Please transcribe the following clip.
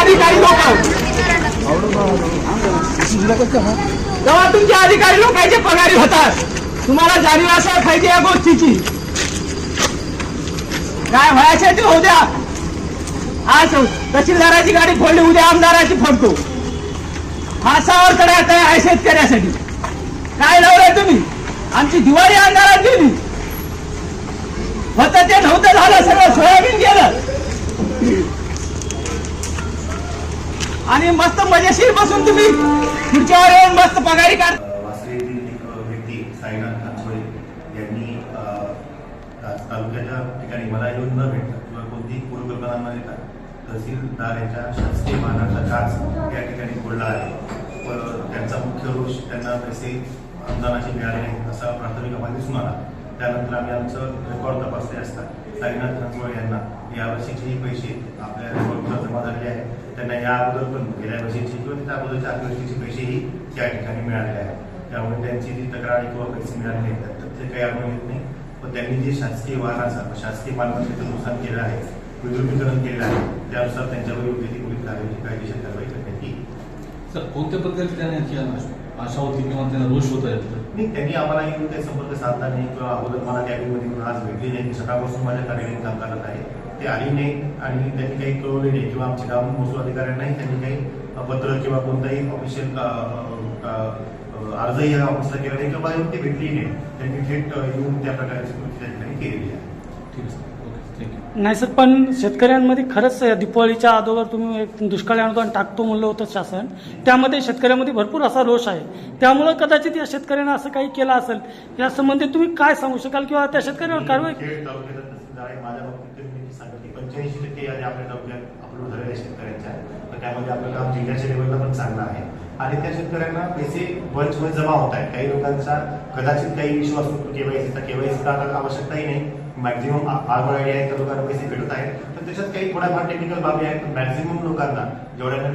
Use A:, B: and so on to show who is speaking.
A: अधिकारी लोक. जेव्हा तुमचे अधिकारी लोकांचे पगारी होतात तुम्हाला जाणीव असायला पाहिजे या गोष्टीची. काय व्हायचं ते होऊ द्या. आज तहसीलदाराची गाडी फोडली उद्या आमदाराची फोडतो. फासावर कडे आता आहे शेतकऱ्यासाठी? काय लावलंय तुम्ही? आमची दिवाळी आमदारात गेली होतं ते नव्हतं झालं सगळं सोयाबीन गेलं. आणि मस्त मजेशीर बसून तुम्ही. खुर्च्यावर येऊन मस्त पगारी काढ.
B: व्यक्ती साईनाथ कांचोळे यांनी तालुक्याच्या ठिकाणी मला येऊन न भेटता किंवा कोणतीही पूर्वकल्पना न देता तहसीलदार यांच्या शासकीय मानाचा काच या ठिकाणी फोडला आहे. व त्यांचा मुख्य रोष त्यांना पैसे अनुदानाचे मिळाले नाहीत असा प्राथमिक आम्हाला दिसून आला. त्यानंतर आम्ही आमचं रेकॉर्ड तपासले असता साईनाथ कांचोळे यांना. यावर्षीचेही पैसे आपल्या रेकॉर्डवर जमा झालेले आहेत. त्यांना या अगोदर पण गेल्या वर्षीची किंवा त्या अगोदरच्या आठ पैसेही त्या ठिकाणी मिळालेले आहेत. त्यामुळे त्यांची जी तक्रार किंवा पैसे मिळाले आहेत तर ते काही आढळून येत नाही. पण त्यांनी जे शासकीय वाहनाचा शासकीय मालमत्तेचं नुकसान केलं आहे विद्रुपीकरण केलं आहे त्यानुसार त्यांच्यावर योग्य ती पोलीस कायदेशीर कारवाई करण्यात येईल.
C: सर कोणत्या प्रकारे त्यांना होती किंवा त्यांना रोष होत आहे
B: नाही त्यांनी आम्हाला येऊन काही संपर्क साधला नाही किंवा अगोदर मला कॅबिनमध्ये आज भेटली नाही सकाळपासून माझ्या कार्यालयीन काम करत आहे. ते आली नाही आणि त्यांनी काही कळवले नाही किंवा आमच्या गाव महसूल अधिकाऱ्यांनाही त्यांनी काही पत्र किंवा कोणताही ऑफिशियल अर्जही या ऑफिसला केला नाही किंवा येऊन ती भेटली नाही. त्यांनी थेट येऊन त्या प्रकारची कृती त्या ठिकाणी केलेली आहे.
C: ठीक आहे
D: नाही सर पण शेतकऱ्यांमध्ये खरंच दिवाळीच्या अगोदर तुम्ही एक दुष्काळी अनुदान टाकतो म्हणलं होतं शासन. त्यामध्ये शेतकऱ्यांमध्ये भरपूर असा रोष आहे. त्यामुळं कदाचित या शेतकऱ्यांना असं काही केलं असेल या संबंधी तुम्ही काय सांगू शकाल किंवा त्या शेतकऱ्यावर कारवाई
B: पंच्याऐंशी टक्के यादी आपल्या तालुक्यात अपलोड झालेल्या शेतकऱ्यांच्या. तर त्यामध्ये आपलं काम जिल्ह्याच्या लेवलला पण चांगलं आहे. आणि त्या शेतकऱ्यांना पैसे वंच जमा होत आहेत. काही लोकांचा कदाचित काही इश्यू असतो केवायसीचा केवायसीचा आवश्यकताही नाही. मॅक्झिमम फार आयडिया आहे त्या लोकांना पैसे भेटत आहेत. तर त्याच्यात काही थोड्याफार टेक्निकल बाबी आहेत. मॅक्झिमम लोकांना जेवढ्यांना